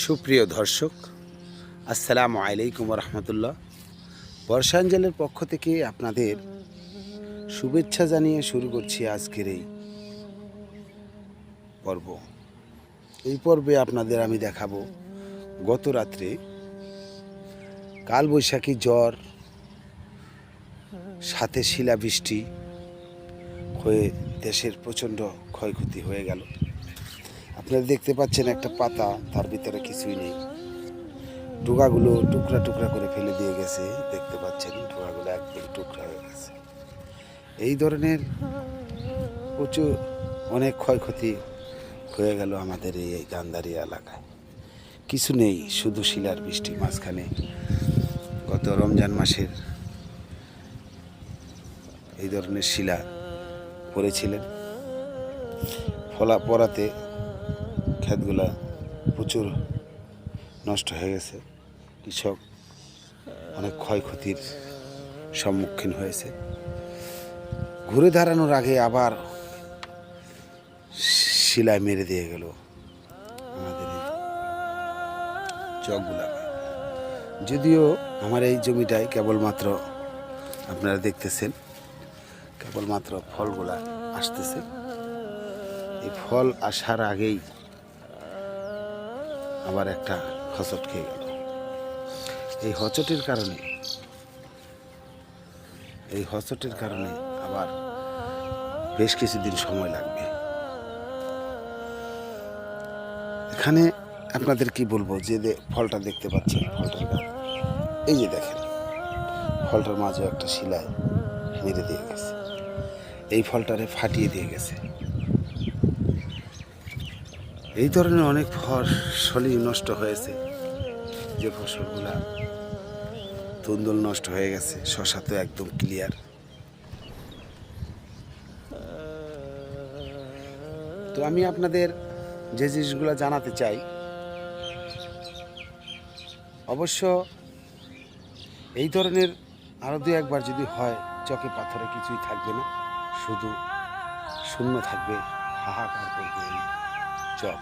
সুপ্রিয় দর্শক, আসসালামু আলাইকুম রহমতুল্লাহ বর্ষাঞ্জলের পক্ষ থেকে আপনাদের শুভেচ্ছা জানিয়ে শুরু করছি আজকের এই পর্ব। এই পর্বে আপনাদের আমি দেখাবো গত রাত্রে কালবৈশাখী জ্বর, সাথে শিলাবৃষ্টি হয়ে দেশের প্রচণ্ড ক্ষয়ক্ষতি হয়ে গেল। আপনারা দেখতে পাচ্ছেন একটা পাতা, তার ভিতরে কিছুই নেই। ডোকাগুলো টুকরা টুকরা করে ফেলে দিয়ে গেছে, দেখতে পাচ্ছেন ডোকাগুলো একদম টুকরা হয়ে গেছে। এই ধরনের প্রচুর অনেক ক্ষয়ক্ষতি হয়ে গেল আমাদের এই এই গান্ধারী এলাকায়। কিছু নেই, শুধু শিলার বৃষ্টি মাঝখানে। গত রমজান মাসের এই ধরনের শিলা পড়েছিলেন। ফলা পড়াতে ক্ষেতগুলা প্রচুর নষ্ট হয়ে গেছে। কৃষক অনেক ক্ষয়ক্ষতির সম্মুখীন হয়েছে। ঘুরে দাঁড়ানোর আগে আবার শিলায় মেরে দিয়ে গেল আমাদের এই চকগুলাকে যদিও আমার এই জমিটায় কেবলমাত্র আপনারা দেখতেছেন, কেবলমাত্র ফলগুলা আসতেছে। এই ফল আসার আগেই আবার একটা হচট খেয়ে গেল। এই হচটের কারণে, এই হচটের কারণে আবার বেশ কিছুদিন সময় লাগবে। এখানে আপনাদের কি বলব, যে ফলটা দেখতে পাচ্ছেন, ফলটার গাছ, এই যে দেখেন, ফলটার মাঝে একটা শিলায় মেরে দিয়ে গেছে। এই ফলটারে ফাটিয়ে দিয়ে গেছে। এই ধরনের অনেক ফসলই নষ্ট হয়েছে। যে ফসলগুলা তুন্দল নষ্ট হয়ে গেছে, শশা তো একদম ক্লিয়ার তো আমি আপনাদের যে জিনিসগুলো জানাতে চাই, অবশ্য এই ধরনের আরও দু একবার যদি হয় চকে পাথরে কিছুই থাকবে না, শুধু শূন্য থাকবে, হাহাকার করবে। চক।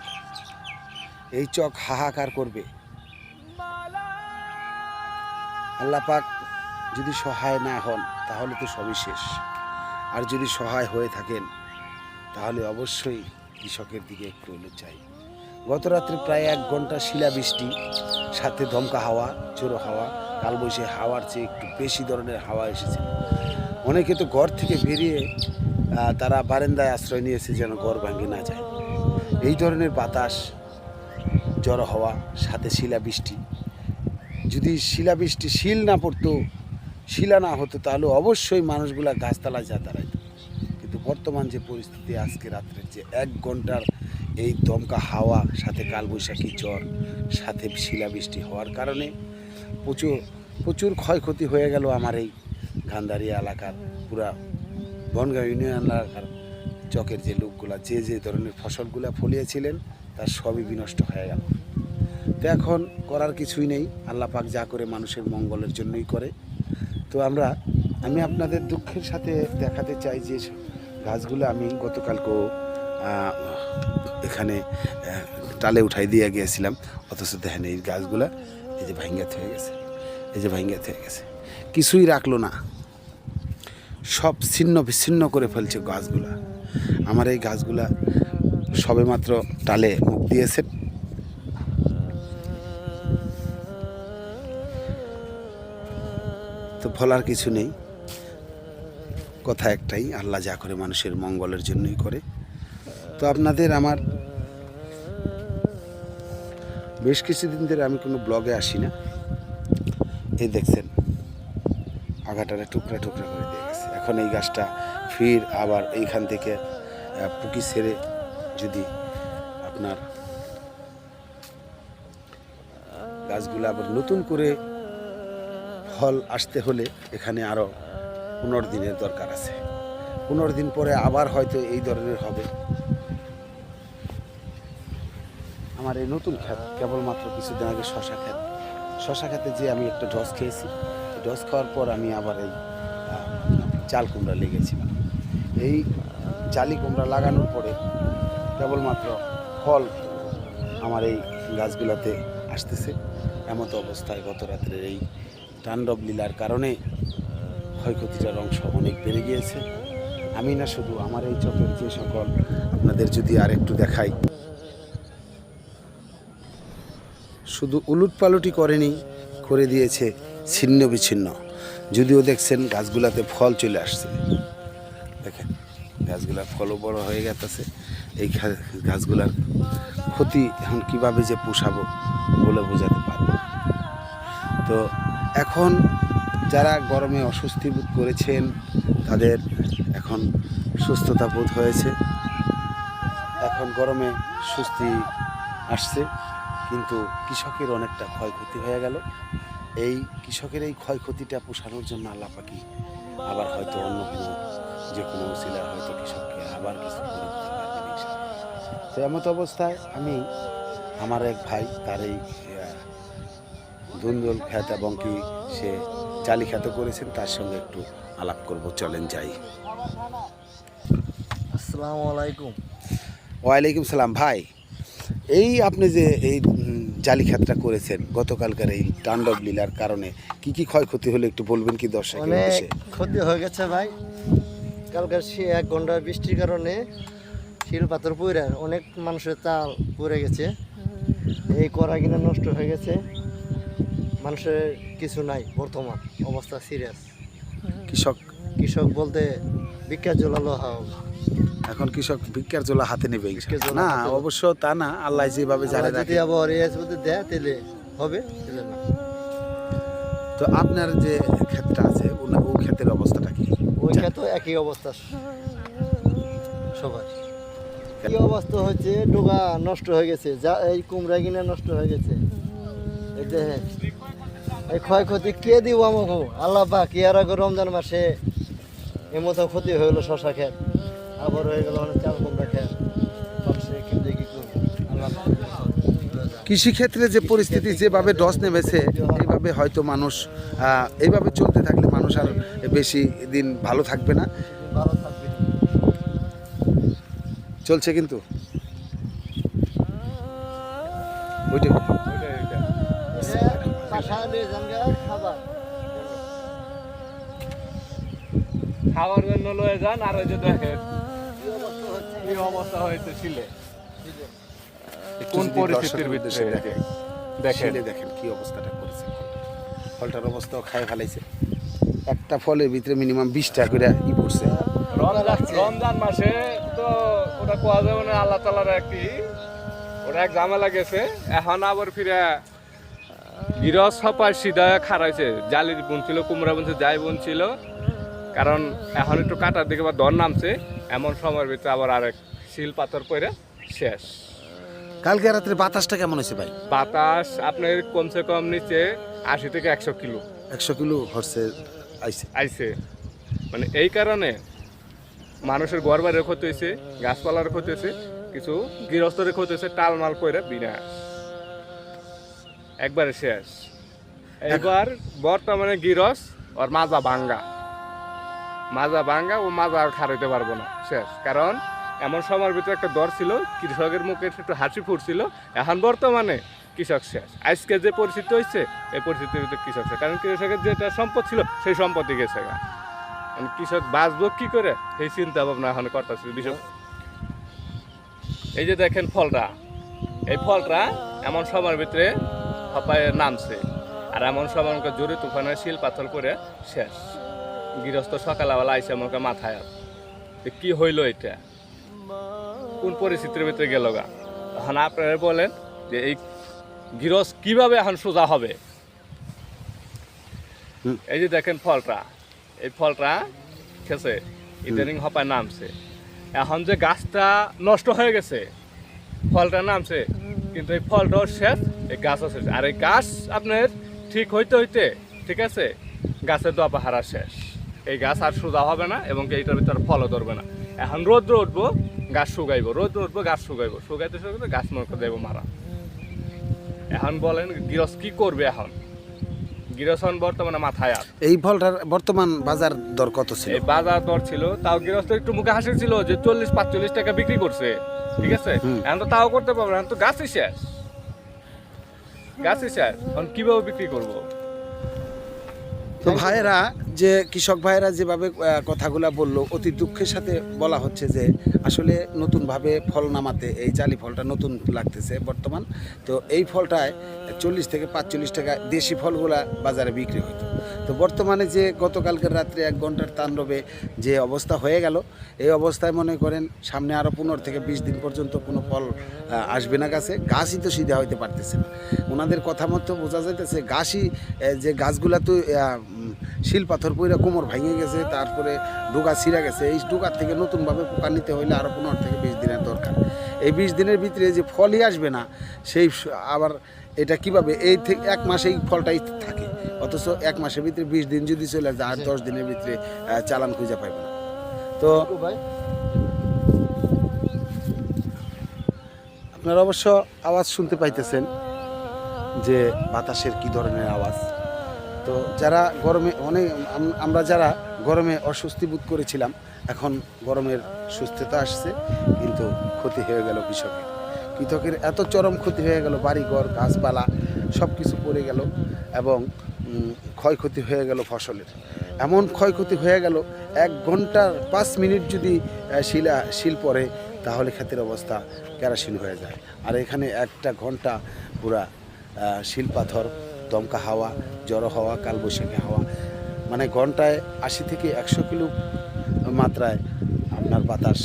এই চক হাহাকার করবে। আল্লাহ পাক যদি সহায় না হন, তাহলে তো সবই শেষ। আর যদি সহায় হয়ে থাকেন, তাহলে অবশ্যই কৃষকের দিকে একটু হলে চাই। গত রাত্রে প্রায় এক ঘণ্টা শিলাবৃষ্টি, সাথে ধমকা হাওয়া জোরো হাওয়া, কালবৈশাখী হাওয়ার চেয়ে একটু বেশি ধরনের হাওয়া এসেছে। অনেকে তো ঘর থেকে বেরিয়ে তারা বারান্দায় আশ্রয় নিয়েছে যেন ঘর ভাঙে না যায়। এই ধরনের বাতাস জড়ো হওয়া, সাথে শিলাবৃষ্টি। যদি শিলাবৃষ্টি শিল না পড়তো, শিলা না হতো, তাহলে অবশ্যই মানুষগুলা গাছতলায় যা দাঁড়াইতো কিন্তু বর্তমান যে পরিস্থিতি, আজকে রাত্রের যে এক ঘণ্টার এই দমকা হাওয়া, সাথে কালবৈশাখী জ্বর সাথে শিলাবৃষ্টি হওয়ার কারণে প্রচুর প্রচুর ক্ষয়ক্ষতি হয়ে গেল আমার এই গান্ধারী এলাকার, পুরা বনগাঁও ইউনিয়ন এলাকার চকের যে লোকগুলা, যে যে ধরনের ফসলগুলা ফলিয়েছিলেন, তার সবই বিনষ্ট হয়ে গেল। তো এখন করার কিছুই নেই। আল্লাহ পাক যা করে মানুষের মঙ্গলের জন্যই করে। তো আমরা, আমি আপনাদের দুঃখের সাথে দেখাতে চাই যে গাছগুলো আমি গতকালকেও এখানে টালে উঠাই দিয়ে গিয়েছিলাম। অথচ দেখেন এই গাছগুলা এই যে ভাঙ্গাত হয়ে গেছে। এই যে ভাঙ্গাত হয়ে গেছে। কিছুই রাখল না। সব ছিন্ন, বিচ্ছিন্ন করে ফেলছে গাছগুলা। আমার এই গাছগুলা সবেমাত্র টালে মুখ দিয়েছে। তো ফলার কিছু নেই। কথা একটাই, আল্লাহ যা করে মানুষের মঙ্গলের জন্যই করে। তো আপনাদের আমার বেশ কিছুদিন ধরে আমি কোনো ব্লগে আসি না। এই দেখছেন, আগাটারে টুকরা টুকরা করে দিয়ে গেছে। এখন এই গাছটা ফির আবার এইখান থেকে পুকি ছেড়ে যদি আপনার গাছগুলো আবার নতুন করে ফল আসতে হলে এখানে আরও পনেরো দিনের দরকার আছে। পনেরো দিন পরে আবার হয়তো এই ধরনের হবে। আমার এই নতুন ক্ষেত কেবলমাত্র কিছুদিন আগে শশা ক্ষেত। শশা খেতে যে আমি একটা ডস খেয়েছি, ডস খাওয়ার পর আমি আবার এই চাল কুমড়া লেগেছিলাম। এই জালি কুমড়া লাগানোর পরে কেবলমাত্র ফল আমার এই গাছগুলাতে আসতেছে। এমতো অবস্থায় গত রাত্রের এই তাণ্ডব লীলার কারণে ক্ষয়ক্ষতিটার অংশ অনেক বেড়ে গিয়েছে। আমি না শুধু আমার এই চোখের যে সকল আপনাদের যদি আর একটু দেখাই। শুধু উলুট পালুটি করেনি, করে দিয়েছে ছিন্ন বিচ্ছিন্ন। যদিও দেখছেন গাছগুলাতে ফল চলে আসছে। দেখেন গাছগুলার ফলও বড় হয়ে গেছে এই গাছগুলার ক্ষতি এখন কীভাবে যে পোষাবো বলে বোঝাতে পারব তো এখন যারা গরমে অস্বস্তি বোধ করেছেন, তাদের এখন সুস্থতা বোধ হয়েছে। এখন গরমে স্বস্তি আসছে, কিন্তু কৃষকের অনেকটা ক্ষয়ক্ষতি হয়ে গেল। এই কৃষকের এই ক্ষয়ক্ষতিটা পোষানোর জন্য আল্লাহ পাকি আবার হয়তো অন্য কোনো যে কোনো উচিলার হয়তো কৃষককে আবার কিছু। তো এমত অবস্থায় আমি আমার এক ভাই তার এই দুন্দল খ্যাত এবং কি সে জালি খ্যাত করেছেন তার সঙ্গে একটু আলাপ করব চলেন যাই। আসসালামু আলাইকুম। ওয়ালাইকুম সালাম ভাই। এই আপনি যে এই জালি খ্যাতটা করেছেন গতকালকার এই তাণ্ডব লীলার কারণে কি কি ক্ষয়ক্ষতি হলো একটু বলবেন কি দর্শক ক্ষতি হয়ে গেছে ভাই। কালকার সে এক ঘণ্টার বৃষ্টির কারণে শিল পাথর পড়ে অনেক মানুষের চাল পড়ে গেছে। এই করা কিনা নষ্ট হয়ে গেছে। মানুষের কিছু নাই বর্তমান অবস্থা সিরিয়াস কৃষক। কৃষক বলতে বিখ্যাত জলালো হবে এখন কৃষক ভিক্ষার জোলা হাতে নেবে। ভিক্ষার না অবশ্য তা না আল্লাহ যেভাবে জানে যদি আবার রেস দেয় তাহলে হবে তো আপনার যে ক্ষেতটা আছে ও ক্ষেতের অবস্থাটা একই অবস্থা। অবস্থা ডোগা নষ্ট হয়ে গেছে। যা, এই কিনা নষ্ট হয়ে গেছে। এই ক্ষয়ক্ষতি কে বা কি আর রমজান মাসে এই মতো ক্ষতি হয়ে গেলো শশা খেত আবার হয়ে গেল অনেক চাল কুমড়া খেত কৃষিক্ষেত্রে যে পরিস্থিতি যেভাবে ডস নেমেছে, এইভাবে হয়তো মানুষ এইভাবে থাকলে মানুষ আর বেশি দিন ভালো থাকবে না। ভালো থাকবে। চলছে কিন্তু? ওইটা। খাবার জন্য লয়ে যান আর ওই যে দেখেন কি অবস্থা হয়েছে কোন পরিস্থিতির ভিতরে দেখেন কি অবস্থাটা করেছে। ফলটার অবস্থাও খায় ফেলাইছে। একটা ফলের ভিতরে মিনিমাম বিশটা করে ই পড়ছে। রমজান মাসে তো ওটা কোয়া যাবে না আল্লাহ তালার একটি ওটা এক ঝামেলা গেছে। এখন আবার ফিরে গিরস সপায় সিধা খারাইছে জালির বোন ছিল কুমড়া বুনছে যাই বোন ছিল। কারণ এখন একটু কাটার দিকে বা দর নামছে। এমন সময়ের ভিতরে আবার আরেক শিল পাথর পরে শেষ। কালকে রাত্রে বাতাসটা কেমন হয়েছে ভাই? বাতাস আপনার কমসে কম নিচে আশি থেকে একশো কিলো। একশো কিলো হর্সে আইছে। মানে এই কারণে মানুষের ঘর বাড়ির ক্ষতি হয়েছে, গাছপালার ক্ষতি হয়েছে, কিছু গৃহস্থের ক্ষতি হয়েছে, টালমাল করে বিনা। একবারে শেষ। এবার বর্তমানে গিরস ওর মাজা ভাঙ্গা। মাজা ভাঙ্গা ও মাজা আর খারাইতে পারব না। শেষ। কারণ এমন সময়ের ভিতরে একটা দর ছিল, কৃষকের মুখে একটু হাসি ফুটছিল। এখন বর্তমানে কৃষক শেষ। আজকে যে পরিস্থিতি হয়েছে, এই পরিস্থিতির ভিতরে কৃষক শেষ। কারণ কৃষকের যেটা সম্পদ ছিল, সেই সম্পত্তি গেছে কৃষক বাঁচবো কি করে, সেই চিন্তা ভাবনা এখন করতেছে বিষয়। এই যে দেখেন ফলটা এই ফলটা এমন সময়ের ভিতরে হপায় নামছে। আর এমন সময় আমাকে জোরে তুফানের শিল পাথর করে শেষ। গৃহস্থ সকালবেলা আইসে আমাকে মাথায়। কি হইল এটা? কোন পরিস্থিতির ভিতরে গেল গা? এখন আপনারা বলেন যে এই গিরস কীভাবে এখন সোজা হবে? এই যে দেখেন ফলটা, এই ফলটা খেছে, ইদানিং হপায় নামছে। এখন যে গাছটা নষ্ট হয়ে গেছে, ফলটা নামছে, কিন্তু এই ফলটাও শেষ, এই গাছও শেষ। আর এই গাছ আপনার ঠিক হইতে হইতে, ঠিক আছে, গাছের দপা হারা শেষ। এই গাছ আর সোজা হবে না এবং এইটার ভিতরে ফলও ধরবে না। এখন রোদ্র উঠবো গাছ শুকাইব রোদ উঠবো গাছ শুকাইব শুকাইতে শুকাইতে গাছ করে দেবো মারা এখন বলেন গৃহস্থ কি করবে এখন? গিরসন বর্তমানে মাথায় আর এই ফলটার বর্তমান বাজার দর কত ছিল এই বাজার দর ছিল তাও গৃহস্থ একটু মুখে হাসি ছিল যে চল্লিশ পাঁচচল্লিশ টাকা বিক্রি করছে ঠিক আছে? এখন তো তাও করতে পারব এখন তো গাছই শেষ গাছই শেষ এখন কীভাবে বিক্রি করব? তো ভাইয়েরা যে কৃষক ভাইয়েরা যেভাবে কথাগুলা বলল, অতি দুঃখের সাথে বলা হচ্ছে যে আসলে নতুনভাবে ফল নামাতে এই জালি ফলটা নতুন লাগতেছে বর্তমান। তো এই ফলটায় চল্লিশ থেকে পাঁচচল্লিশ টাকা দেশি ফলগুলা বাজারে বিক্রি হতো তো বর্তমানে যে গতকালকের রাত্রে এক ঘণ্টার তাণ্ডবে যে অবস্থা হয়ে গেল, এই অবস্থায় মনে করেন সামনে আরও পনেরো থেকে বিশ দিন পর্যন্ত কোনো ফল আসবে না গাছে। গাছই তো সিধা হইতে পারতেছে না। ওনাদের কথা মতো বোঝা যাইতেছে গাছই যে গাছগুলা তো শিল পাথর পইরা কোমর ভেঙে গেছে, তারপরে ডোকা ছিঁড়া গেছে। এই ডোকার থেকে নতুনভাবে পোকা নিতে হইলে আরও পনেরো থেকে বিশ দিনের দরকার। এই বিশ দিনের ভিতরে যে ফলই আসবে না, সেই আবার এটা কীভাবে? এই থেকে এক মাসে এই ফলটাই থাকে। অথচ এক মাসের ভিতরে বিশ দিন যদি চলে যায়, আর দশ দিনের ভিতরে চালান খুঁজে পাইবে না। তো আপনারা অবশ্য আওয়াজ শুনতে পাইতেছেন যে বাতাসের কি ধরনের আওয়াজ। তো যারা গরমে অনেক আমরা যারা গরমে অস্বস্তি বোধ করেছিলাম, এখন গরমের সুস্থতা আসছে, কিন্তু ক্ষতি হয়ে গেল কৃষকের কৃষকের এত চরম ক্ষতি হয়ে গেল, বাড়িঘর, গাছপালা সব কিছু পড়ে গেল এবং ক্ষয়ক্ষতি হয়ে গেল ফসলের। এমন ক্ষয়ক্ষতি হয়ে গেল, এক ঘণ্টার পাঁচ মিনিট যদি শিলা, শিল পড়ে, তাহলে ক্ষেতের অবস্থা কেরাসিন হয়ে যায়। আর এখানে একটা ঘণ্টা পুরা শিল পাথর দমকা হাওয়া, জড়ো হাওয়া, কালবৈশাখী হাওয়া। মানে ঘন্টায় আশি থেকে একশো কিলো মাত্রায় আপনার বাতাস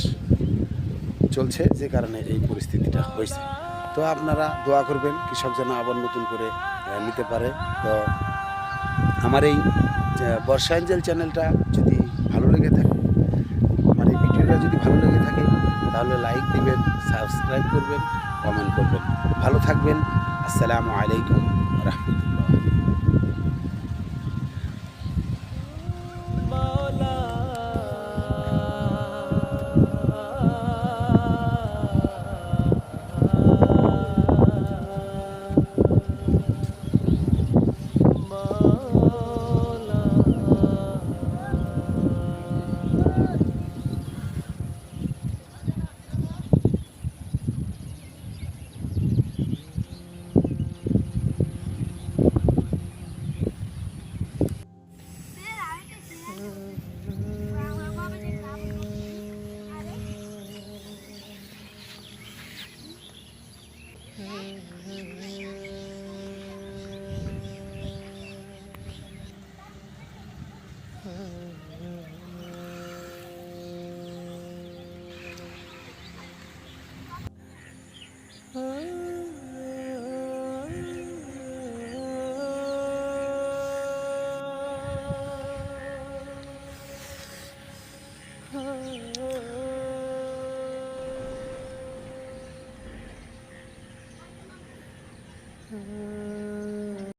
চলছে, যে কারণে এই পরিস্থিতিটা হয়েছে। তো আপনারা দোয়া করবেন, কৃষক যেন আবার নতুন করে নিতে পারে। তো আমার এই বর্ষা অ্যাঞ্জেল চ্যানেলটা যদি ভালো লেগে থাকে, আমার এই ভিডিওটা যদি ভালো লেগে থাকে, তাহলে লাইক দিবেন, সাবস্ক্রাইব করবেন, কমেন্ট করবেন। ভালো থাকবেন। আসসালামু আলাইকুম রহমতুল্লাহ।